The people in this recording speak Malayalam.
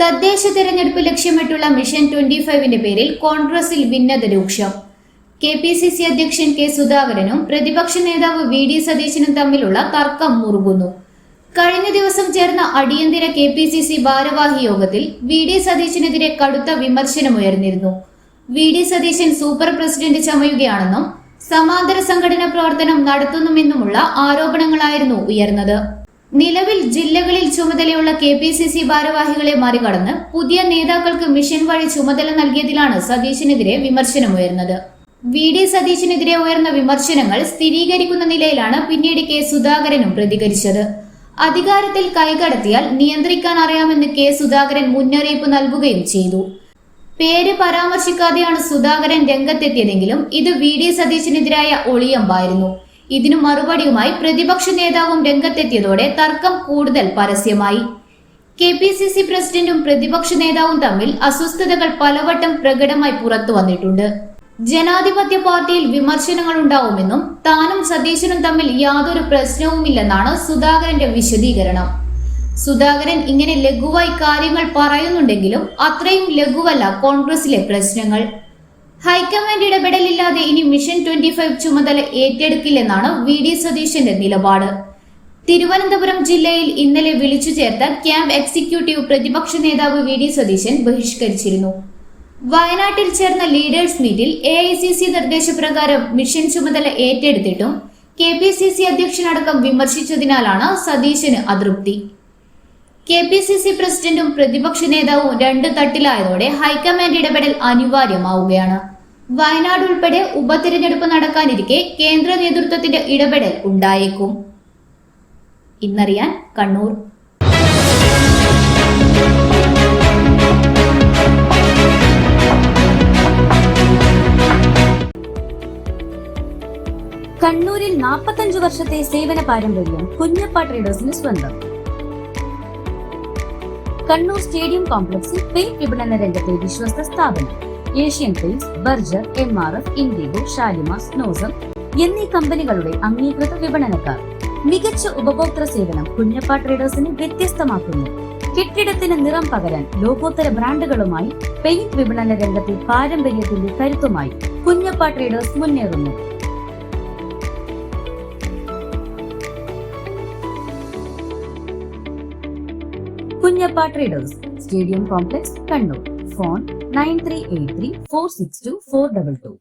തദ്ദേശ തെരഞ്ഞെടുപ്പ് ലക്ഷ്യമിട്ടുള്ള മിഷൻ ട്വന്റി ഫൈവിന്റെ പേരിൽ കോൺഗ്രസിൽ ഭിന്നത രൂക്ഷം. കെ പി സി സി അധ്യക്ഷൻ കെ സുധാകരനും പ്രതിപക്ഷ നേതാവ് വി ഡി സതീശനും തമ്മിലുള്ള തർക്കം മുറുകുന്നു. കഴിഞ്ഞ ദിവസം ചേർന്ന അടിയന്തര കെ പി സി സി ഭാരവാഹി യോഗത്തിൽ വി ഡി സതീശനെതിരെ കടുത്ത വിമർശനമുയർന്നിരുന്നു. V D Satheesan super president ചമയുകയാണെന്നും സമാന്തര സംഘടന പ്രവർത്തനം നടത്തുന്നുമെന്നുമുള്ള ആരോപണങ്ങളായിരുന്നു ഉയർന്നത്. നിലവിൽ ജില്ലകളിൽ ചുമതലയുള്ള കെ പി സി സി ഭാരവാഹികളെ മറികടന്ന് പുതിയ നേതാക്കൾക്ക് മിഷൻ വഴി ചുമതല നൽകിയതിലാണ് സതീശനെതിരെ വിമർശനമുയർന്നത്. വി ഡി സതീശനെതിരെ ഉയർന്ന വിമർശനങ്ങൾ സ്ഥിരീകരിക്കുന്ന നിലയിലാണ് പിന്നീട് കെ സുധാകരനും പ്രതികരിച്ചത്. അധികാരത്തിൽ കൈകടത്തിയാൽ നിയന്ത്രിക്കാൻ അറിയാമെന്ന് കെ സുധാകരൻ മുന്നറിയിപ്പ് നൽകുകയും ചെയ്തു. പേര് പരാമർശിക്കാതെയാണ് സുധാകരൻ രംഗത്തെത്തിയതെങ്കിലും ഇത് വി ഡി സതീശനെതിരായ ഒളിയമ്പായിരുന്നു. ഇതിനു മറുപടിയുമായി പ്രതിപക്ഷ നേതാവും രംഗത്തെത്തിയതോടെ തർക്കം കൂടുതൽ പരസ്യമായി. കെ പി സി സി പ്രസിഡന്റും പ്രതിപക്ഷ നേതാവും തമ്മിൽ അസ്വസ്ഥതകൾ പലവട്ടം പ്രകടമായി പുറത്തു വന്നിട്ടുണ്ട്. ജനാധിപത്യ പാർട്ടിയിൽ വിമർശനങ്ങൾ ഉണ്ടാവുമെന്നും താനും സതീശനും തമ്മിൽ യാതൊരു പ്രശ്നവുമില്ലെന്നാണ് സുധാകരന്റെ വിശദീകരണം. സുധാകരൻ ഇങ്ങനെ ലഘുവായി കാര്യങ്ങൾ പറയുന്നുണ്ടെങ്കിലും അത്രയും ലഘുവല്ല കോൺഗ്രസിലെ പ്രശ്നങ്ങൾ. ഹൈക്കമാൻഡ് ഇടപെടലില്ലാതെ ഇനി മിഷൻ ട്വന്റി ഫൈവ് ചുമതല ഏറ്റെടുക്കില്ലെന്നാണ് വി ഡി സതീശന്റെ നിലപാട്. തിരുവനന്തപുരം ജില്ലയിൽ ഇന്നലെ വിളിച്ചു ചേർത്ത ക്യാമ്പ് എക്സിക്യൂട്ടീവ് പ്രതിപക്ഷ നേതാവ് വി ഡി സതീശൻ ബഹിഷ്കരിച്ചിരുന്നു. വയനാട്ടിൽ ചേർന്ന ലീഡേഴ്സ് മീറ്റിൽ എ ഐ സി സി നിർദ്ദേശപ്രകാരം മിഷൻ ചുമതല ഏറ്റെടുത്തിട്ടും കെ പി സി സി അധ്യക്ഷനടക്കം വിമർശിച്ചതിനാലാണ് സതീശന് അതൃപ്തി. കെ പി സി സി പ്രസിഡന്റും പ്രതിപക്ഷ നേതാവും രണ്ട് തട്ടിലായതോടെ ഹൈക്കമാൻഡ് ഇടപെടൽ അനിവാര്യമാവുകയാണ്. വയനാട് ഉൾപ്പെടെ ഉപതിരഞ്ഞെടുപ്പ് നടക്കാനിരിക്കെ കേന്ദ്ര നേതൃത്വത്തിന്റെ ഇടപെടൽ ഉണ്ടായേക്കും. ഇന്നറിയാൻ കണ്ണൂർ. കണ്ണൂരിൽ നാൽപ്പത്തഞ്ചു വർഷത്തെ സേവന പാരമ്പര്യം കുഞ്ഞപ്പ ട്രേഡേഴ്സിന് സ്വന്തം. കണ്ണൂർ സ്റ്റേഡിയം കോംപ്ലക്സിൽ പെയിന്റ് വിപണന രംഗത്തെ വിശ്വസ്ത സ്ഥാപനം. Asian Paints Berger M R F Indigo ഷാലിമാസ് നോസം എന്നീ കമ്പനികളുടെ അംഗീകൃത വിപണനക്കാർ. മികച്ച ഉപഭോക്തൃ സേവനം കുഞ്ഞപ്പാ ട്രേഡേഴ്സിനെ വ്യത്യസ്തമാക്കുന്നു. കെട്ടിടത്തിന് നിറം പകരാൻ ലോകോത്തര ബ്രാൻഡുകളുമായി പെയിന്റ് വിപണന രംഗത്തെ പാരമ്പര്യത്തിന്റെ കരുത്തുമായി കുഞ്ഞപ്പാ ട്രേഡേഴ്സ് മുന്നേറുന്നു. Kunjappa traders stadium complex Kannur. Phone nine three eight three four six two four double two.